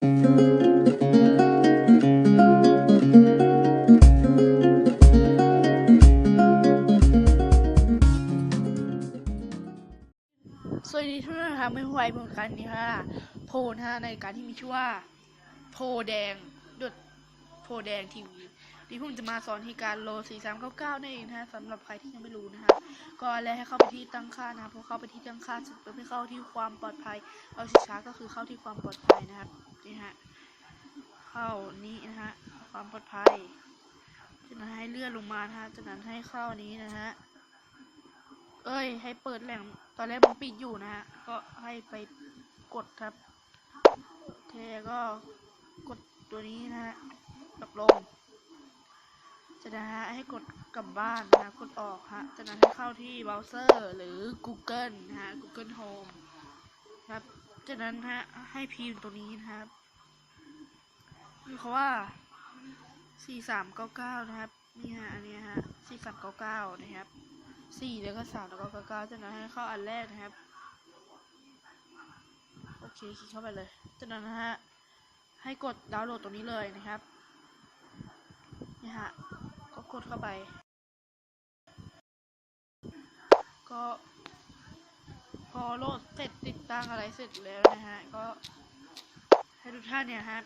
สวัสดีทุกท่านนะครับไม่ไหวเหมือนกันนี่ค่ะ โพนะในการที่มีชื่อว่า โพแดงดดโพแดงทีวี นี่ผมจะมาสอนที่การโหลด4399นั่นเองนะฮะสำหรับใครที่ยังไม่รู้นะฮะก็แรกให้เข้าไปที่ตั้งค่านะครับพอเข้าไปที่ตั้งค่าสร็จปุ๊บให้เข้าที่ความปลอดภัยเอาช้าๆก็คือเข้าที่ความปลอดภัยนะครับนี่ฮะเข้านี้นะฮะความปลอดภัยจากนั้นให้เลื่อนลงมานะฮะจากนั้นให้เข้านี้นะฮะเอ้ย ให้เปิดแหล่งตอนแรกมันปิดอยู่นะฮะก็ให้ไปกดครับโอเคก็กดตัวนี้นะฮะตกลง จากนั้นฮะให้กดกลับบ้านนะฮะกดออกฮะจากนั้นให้เข้าที่เบราว์เซอร์หรือ Google นะฮะ Google Home ครับจากนั้นฮะให้พิมพ์ตัวนี้นะครับคือเขาว่า 4399 นะครับนี่ฮะอันนี้ฮะ 4399 นะครับสี่แล้วก็สามแล้วก็เก้าเก้าจากนั้นให้เข้าอันแรกนะครับ โอเคคลิกเข้าไปเลยจากนั้นนะฮะให้กดดาวน์โหลดตรงนี้เลยนะครับนี่ฮะ ดเข้าไป ก็พอโหลดเสร็จติดตั้งอะไรเสร็จแล้วนะฮะ ก็ให้ทุกท่านเนี่ยฮะ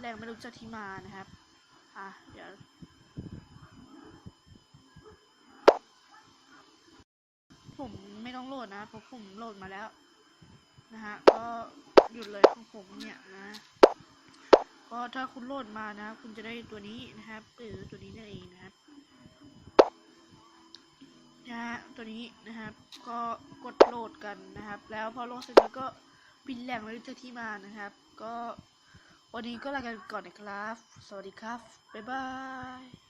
แรงไม่รู้จักที่มานะครับ อะ เดี๋ยวผมไม่ต้องโหลดนะเพราะผมโหลดมาแล้ว นะฮะ ก็หยุดเลยของผมเนี่ยนะ ก็ถ้าคุณโหลดมานะ คุณจะได้ตัวนี้นะครับหรือตัวนี้นั่นเองนะครับนะฮะตัวนี้นะครับ ก็กดโหลดกันนะครับ แล้วพอโหลดเสร็จแล้วก็ปินแหล่งไว้ที่ที่มานะครับ ก็วันนี้ก็ลากันก่อนนะครับ สวัสดีครับ บ๊ายบาย